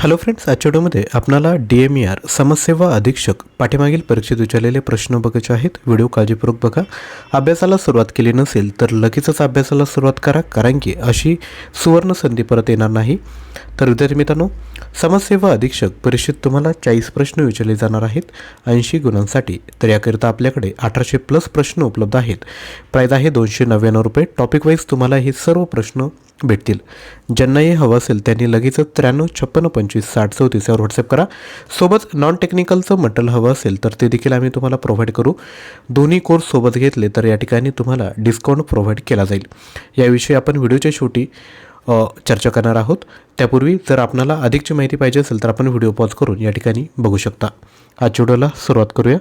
Hello friends आजच्या व्हिडिओमध्ये आपणाला डी एम ई आर समाजसेवा अधीक्षक पाठीमागील परीक्षेत विचारलेले प्रश्न बघायचे आहेत. व्हिडिओ काळजीपूर्वक बघा. अभ्यासाला सुरुवात केली नसेल तर लगेचच अभ्यासाला सुरुवात करा कारण की अशी सुवर्ण संधी परत येणार नाही. तर विद्यार्थी मित्रांनो समाजसेवा अधीक्षक परीक्षेत तुम्हाला चाळीस प्रश्न विचारले जाणार आहेत. ऐंशी गुणांसाठी तर याकरिता आपल्याकडे अठराशे प्लस प्रश्न उपलब्ध आहेत. प्राईज आहे दोनशे नव्याण्णव रुपये. टॉपिक वाईज तुम्हाला हे सर्व प्रश्न भेटतील. ज्यांनाही हवं असेल त्यांनी लगेचच त्र्याण्णव छप्पन्न पंचवीस साठ चौतीस यावर व्हॉट्सअप करा. सोबत नॉन टेक्निकलचं मटेरियल हवं असेल तर ते देखील आम्ही तुम्हाला प्रोव्हाइड करू. दोन्ही कोर्स सोबत घेतले तर या ठिकाणी तुम्हाला डिस्काउंट प्रोव्हाइड केला जाईल. याविषयी आपण व्हिडिओच्या शेवटी चर्चा करणार आहोत. त्यापूर्वी जर आपणाला अधिकची माहिती पाहिजे असेल तर आपण व्हिडिओ पॉज करून या ठिकाणी बघू शकता. आजच्या व्हिडिओला सुरुवात करूया.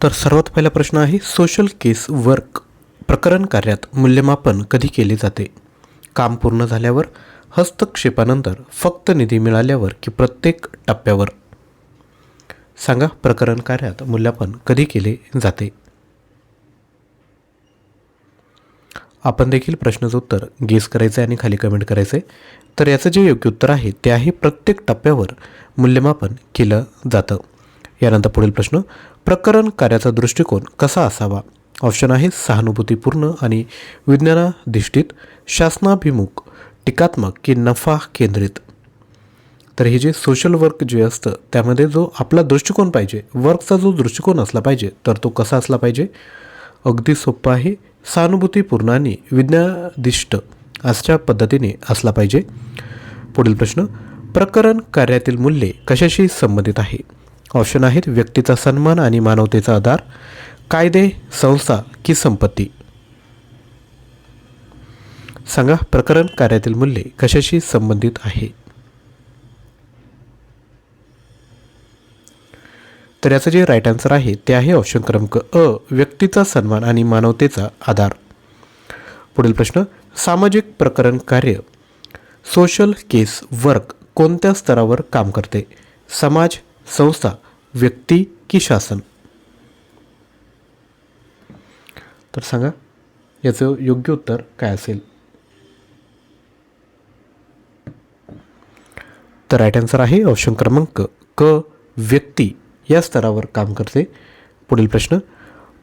तर सर्वात पहिला प्रश्न आहे सोशल केस वर्क प्रकरण कार्यात मूल्यमापन कधी केले जाते? काम पूर्ण झाल्यावर हस्तक्षेपानंतर फक्त निधी मिळाल्यावर की प्रत्येक टप्प्यावर? सांगा प्रकरण कार्यात मूल्यांकन कधी केले जाते? आपण देखील प्रश्नाचं उत्तर गेस करायचं आहे आणि खाली कमेंट करायचं आहे. तर याचं जे योग्य उत्तर आहे ते आहे प्रत्येक टप्प्यावर मूल्यमापन केलं जातं. यानंतर पुढील प्रश्न प्रकरण कार्याचा दृष्टिकोन कसा असावा? ऑप्शन आहे सहानुभूतीपूर्ण आणि विज्ञानाधिष्ठित शासनाभिमुख टीकात्मक की नफा केंद्रित. तर हे जे सोशल वर्क जे असतं त्यामध्ये जो आपला दृष्टिकोन पाहिजे वर्कचा जो दृष्टिकोन असला पाहिजे तर तो कसा असला पाहिजे? अगदी सोपा आहे. सहानुभूतीपूर्ण आणि विज्ञाधिष्ट अशा पद्धतीने असला पाहिजे. पुढील प्रश्न प्रकरण कार्यातील मूल्ये कशाशी संबंधित आहे? ऑप्शन आहेत व्यक्तीचा सन्मान आणि मानवतेचा आधार. कायदे संस्था की संपत्ती? सांगा प्रकरण कार्यातील मूल्ये कशाशी संबंधित आहे? तर याचं जे राईट आन्सर आहे ते आहे ऑप्शन क्रमांक अ व्यक्तीचा सन्मान आणि मानवतेचा आधार. पुढील प्रश्न सामाजिक प्रकरण कार्य सोशल केस वर्क कोणत्या स्तरावर काम करते? समाज संस्था व्यक्ती की शासन? तर सांगा याचं योग्य उत्तर काय असेल? तर राईट आन्सर आहे ऑप्शन क्रमांक क व्यक्ती. या स्तरावर काम करते. पुढील प्रश्न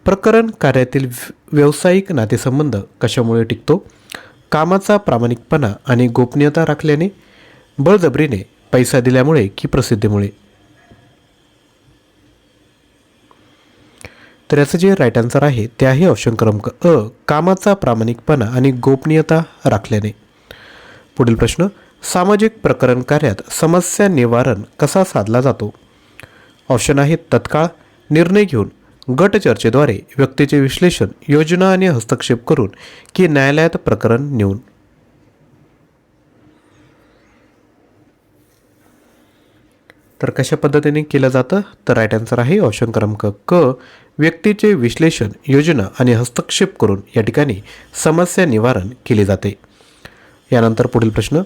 प्रकरण कार्यातील व्यावसायिक नातेसंबंध कशामुळे टिकतो? कामाचा प्रामाणिकपणा आणि गोपनीयता राखल्याने बळजबरीने पैसा दिल्यामुळे की प्रसिद्धीमुळे? तर याचं जे राईट आन्सर आहे ते आहे ऑप्शन क्रमांक अ कामाचा प्रामाणिकपणा आणि गोपनीयता राखल्याने. पुढील प्रश्न सामाजिक प्रकरण कार्यात समस्या निवारण कसा साधला जातो? ऑप्शन आहेत तत्काळ निर्णय घेऊन गट चर्चेद्वारे व्यक्तीचे विश्लेषण योजना आणि हस्तक्षेप करून की न्यायालयात प्रकरण नेऊन. तर कशा पद्धतीने केलं जातं? तर राईट आन्सर आहे ऑप्शन क्रमांक क. व्यक्तीचे विश्लेषण योजना आणि हस्तक्षेप करून या ठिकाणी समस्या निवारण केले जाते. यानंतर पुढील प्रश्न.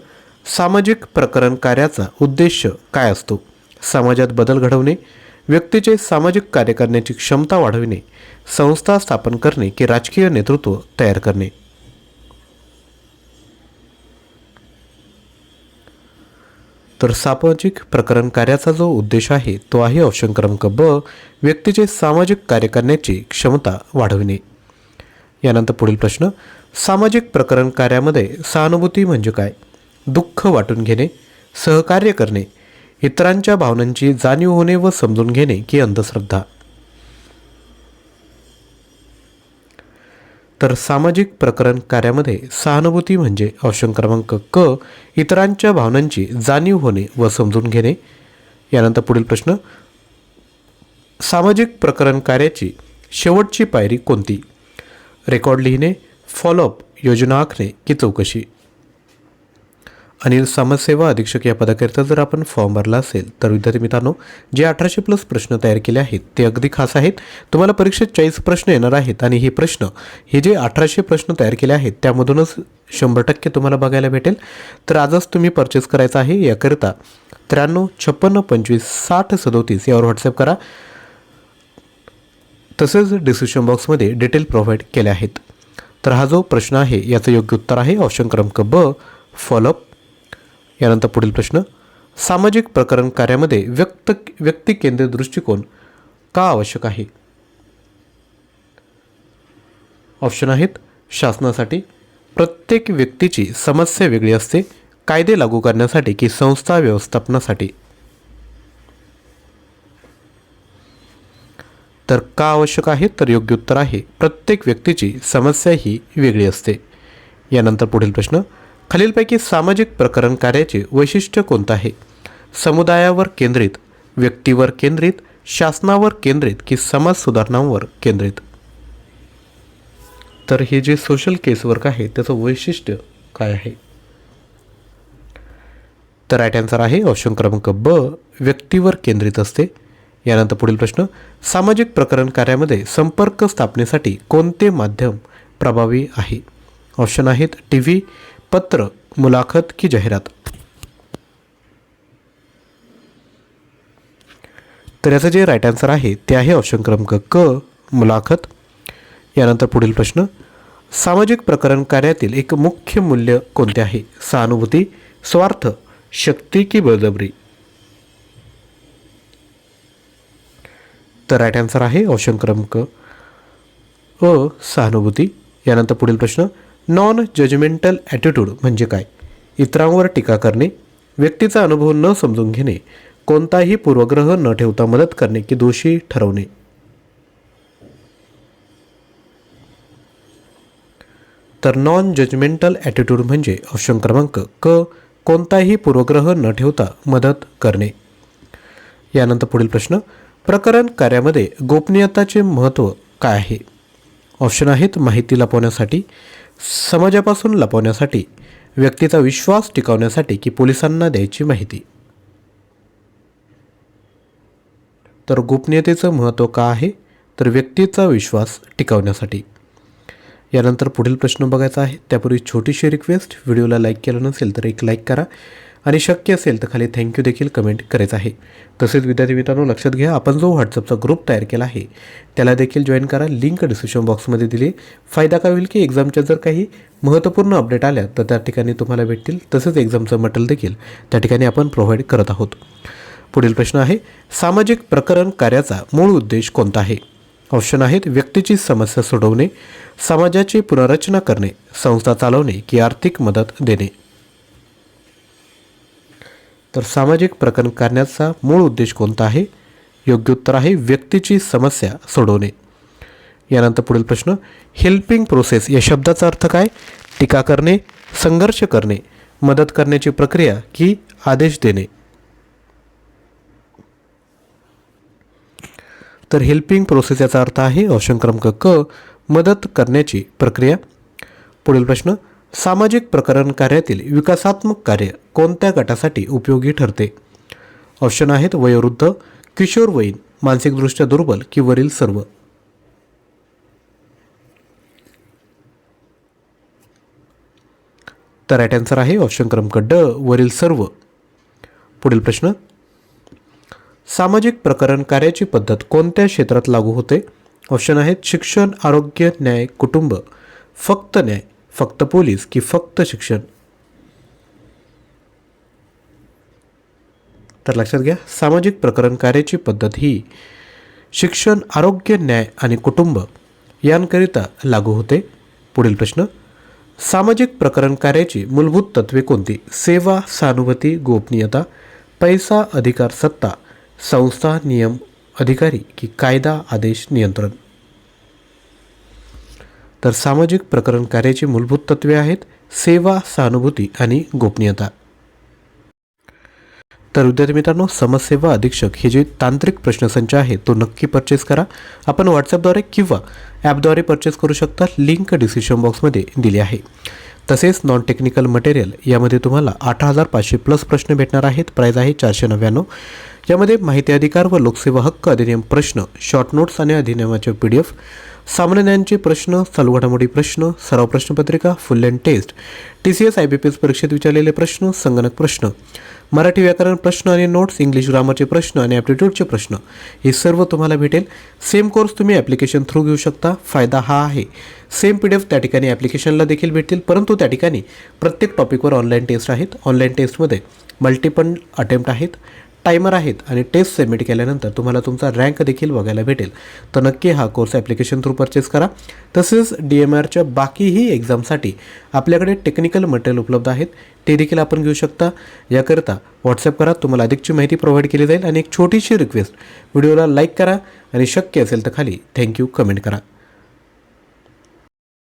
सामाजिक प्रकरण कार्याचा उद्देश काय असतो? समाजात बदल घडवणे व्यक्तीचे सामाजिक कार्य करण्याची क्षमता वाढविणे संस्था स्थापन करणे की राजकीय नेतृत्व तयार करणे? तर सामाजिक प्रकरण कार्याचा जो उद्देश आहे तो आहे ऑप्शन क्रमांक ब व्यक्तीचे सामाजिक कार्य करण्याची क्षमता वाढविणे. यानंतर पुढील प्रश्न सामाजिक प्रकरण कार्यामध्ये सहानुभूती म्हणजे काय? दुःख वाटून घेणे सहकार्य करणे इतरांच्या भावनांची जाणीव होणे व समजून घेणे की अंधश्रद्धा. तर सामाजिक प्रकरण कार्यामध्ये सहानुभूती म्हणजे ऑप्शन क्रमांक क इतरांच्या भावनांची जाणीव होणे व समजून घेणे. यानंतर पुढील प्रश्न सामाजिक प्रकरण कार्याची शेवटची पायरी कोणती? रेकॉर्ड लिहिणे फॉलोअप योजना आखणे की चौकशी? अनिल समाजसेवा अधीक्षक या पदाकरिता जर आपण फॉर्म भरला असेल तर विद्यार्थी मित्रांनो जे अठराशे प्लस प्रश्न तयार केले आहेत ते अगदी खास आहेत. तुम्हाला परीक्षेत चाळीस प्रश्न येणार आहेत आणि हे प्रश्न हे जे अठराशे प्रश्न तयार केले आहेत त्यामधूनच शंभर टक्के तुम्हाला बघायला भेटेल. तर आजच तुम्ही परचेस करायचा आहे याकरिता त्र्याण्णव छप्पन्न पंचवीस साठ सदोतीस यावर व्हॉट्सअप करा. तसेच डिस्क्रिप्शन बॉक्समध्ये डिटेल प्रोव्हाइड केले आहेत. तर हा जो प्रश्न आहे याचं योग्य उत्तर आहे ऑप्शन क्रमांक ब फॉलोअप यानंतर पुढील प्रश्न. सामाजिक प्रकरण कार्यामध्ये व्यक्त व्यक्तिकेंद्रित दृष्टिकोन का आवश्यक आहे? ऑप्शन आहेत शासनासाठी. प्रत्येक व्यक्तीची समस्या वेगळी असते. कायदे लागू करण्यासाठी की संस्था व्यवस्थापनासाठी? तर का आवश्यक आहे? तर योग्य उत्तर आहे. प्रत्येक व्यक्तीची समस्या ही वेगळी असते. यानंतर पुढील प्रश्न. खालीलपैकी सामाजिक प्रकरण कार्याचे वैशिष्ट्य कोणतं आहे? समुदायावर केंद्रित व्यक्तीवर केंद्रित शासनावर केंद्रित की समाज सुधारणांवर केंद्रित? तर हे जे सोशल केसवर्क आहे त्याचं वैशिष्ट्य काय आहे? तर राईट आन्सर आहे ऑप्शन क्रमांक ब व्यक्तीवर केंद्रित असते. यानंतर पुढील प्रश्न सामाजिक प्रकरण कार्यामध्ये संपर्क स्थापनेसाठी कोणते माध्यम प्रभावी आहे? ऑप्शन आहेत टी व्ही पत्र मुलाखत की जाहिरात. तर याचं जे राईट आन्सर आहे ते आहे ऑप्शन क्रमांक क मुलाखत. यानंतर पुढील प्रश्न सामाजिक प्रकरण कार्यातील एक मुख्य मूल्य कोणते आहे? सहानुभूती स्वार्थ शक्ती की बळजबरी? तर राईट आन्सर आहे ऑप्शन क्रमांक अ सहानुभूती. यानंतर पुढील प्रश्न नॉन जजमेंटल ॲटिट्यूड म्हणजे काय? इतरांवर टीका करणे व्यक्तीचा अनुभव न समजून घेणे कोणताही पूर्वग्रह न ठेवता मदत करणे की दोषी ठरवणे. तर नॉन जजमेंटल ॲटिट्यूड म्हणजे ऑप्शन क्रमांक क कोणताही पूर्वग्रह न ठेवता मदत करणे. यानंतर पुढील प्रश्न प्रकरण कार्यामध्ये गोपनीयताचे महत्त्व काय आहे? ऑप्शन आहेत माहिती लपवण्यासाठी समाजापासून लपवण्यासाठी व्यक्तीचा विश्वास टिकवण्यासाठी की पोलिसांना द्यायची माहिती. तर गोपनीयतेचं महत्त्व का आहे? तर व्यक्तीचा विश्वास टिकवण्यासाठी. यानंतर पुढील प्रश्न बघायचा आहे. त्यापूर्वी छोटीशी रिक्वेस्ट व्हिडिओला लाईक केलं नसेल तर एक लाईक करा. आणि शक्य असेल तर खाली थँक्यू देखील कमेंट करायचं आहे. तसेच विद्यार्थी मित्रांनो लक्षात घ्या आपण जो व्हॉट्सअपचा ग्रुप तयार केला आहे त्याला देखील जॉईन करा. लिंक डिस्क्रिप्शन बॉक्समध्ये दिली. फायदा काय होईल की एक्झामच्या जर काही महत्त्वपूर्ण अपडेट आल्या तर त्या ठिकाणी तुम्हाला भेटतील. तसेच एक्झामचं मटेरियल देखील त्या ठिकाणी आपण प्रोव्हाइड करत आहोत. पुढील प्रश्न आहे सामाजिक प्रकरण कार्याचा मूळ उद्देश कोणता आहे? ऑप्शन आहेत व्यक्तीची समस्या सोडवणे समाजाची पुनर्रचना करणे संस्था चालवणे की आर्थिक मदत देणे. तर सामाजिक प्रकरण करण्याचा मूळ उद्देश कोणता आहे? योग्य उत्तर आहे व्यक्तीची समस्या सोडवणे. यानंतर पुढील प्रश्न हेल्पिंग प्रोसेस या शब्दाचा अर्थ काय? टीका करणे संघर्ष करणे मदत करण्याची प्रक्रिया की आदेश देणे. तर हेल्पिंग प्रोसेस याचा अर्थ आहे ऑप्शन क्रमांक क मदत करण्याची प्रक्रिया. पुढील प्रश्न सामाजिक प्रकरण कार्यातील विकासात्मक कार्य कोणत्या गटासाठी उपयोगी ठरते? ऑप्शन आहेत वयोवृद्ध किशोरवयीन मानसिकदृष्ट्या दुर्बल की वरील सर्व? तर राईट आन्सर आहे ऑप्शन क्रमांक ड वरील सर्व. पुढील प्रश्न. सामाजिक प्रकरण कार्याची पद्धत कोणत्या क्षेत्रात लागू होते? ऑप्शन आहेत शिक्षण आरोग्य न्याय कुटुंब. फक्त न्याय फक्त पोलीस की फक्त शिक्षण? तर लक्षात घ्या सामाजिक प्रकरण कार्याची पद्धत ही शिक्षण आरोग्य न्याय आणि कुटुंब यांकरिता लागू होते. पुढील प्रश्न सामाजिक प्रकरण कार्याची मूलभूत तत्वे कोणती? सेवा सहानुभूती गोपनीयता पैसा अधिकार सत्ता संस्था नियम अधिकारी की कायदा आदेश नियंत्रण. तर सामाजिक प्रकरण कार्याची मूलभूत तत्वे आहेत सेवा सहानुभूती आणि गोपनीयता. तर विद्यार्थी मित्रांनो समाजसेवा अधीक्षक हे जे तांत्रिक प्रश्नसंच आहे तो नक्की परचेस करा. आपण व्हॉट्सअपद्वारे किंवा ॲपद्वारे परचेस करू शकता. लिंक डिस्क्रिप्शन बॉक्समध्ये दिली आहे. तसेच नॉन टेक्निकल मटेरियल यामध्ये तुम्हाला अठरा हजार पाचशे प्लस प्रश्न भेटणार आहेत. प्राईज आहे चारशे नव्याण्णव. यामध्ये माहिती अधिकार व लोकसेवा हक्क अधिनियम प्रश्न शॉर्ट नोट्स आणि अधिनियमाचे पी डी एफ सामान्य ज्ञानचे प्रश्न चालू घडामोडी प्रश्न सराव प्रश्नपत्रिका full and test T C S I B P S परीक्षेत विचारलेले प्रश्न संगणक प्रश्न मराठी व्याकरण प्रश्न आणि नोट्स इंग्लिश ग्रामरचे प्रश्न आणि ॲप्टिट्यूडचे प्रश्न. हे सर्व तुम्हाला भेटेल. सेम कोर्स तुम्ही ॲप्लिकेशन थ्रू घेऊ शकता. फायदा हा आहे. सेम पी डी एफ त्या ठिकाणी ॲप्लिकेशनला देखील भेटतील. परंतु त्या ठिकाणी प्रत्येक टॉपिकवर ऑनलाईन टेस्ट आहेत. ऑनलाईन टेस्टमध्ये मल्टिपल अटेम्प्ट आहेत. टायमर आहेत आणि टेस्ट सबमिट केल्यानंतर तुम्हाला तुमचा रँक देखील बघायला भेटेल. तर नक्की हा कोर्स ॲप्लिकेशन थ्रू परचेस करा. तसेच डी एम आरच्या बाकीही एक्झामसाठी आपल्याकडे टेक्निकल मटेरियल उपलब्ध आहेत. ते देखील आपण घेऊ शकता. याकरता व्हॉट्सअप करा. तुम्हाला अधिकची माहिती प्रोव्हाइड केली जाईल. आणि एक छोटीशी रिक्वेस्ट. व्हिडिओला लाईक करा. आणि शक्य असेल तर खाली थँक्यू कमेंट करा.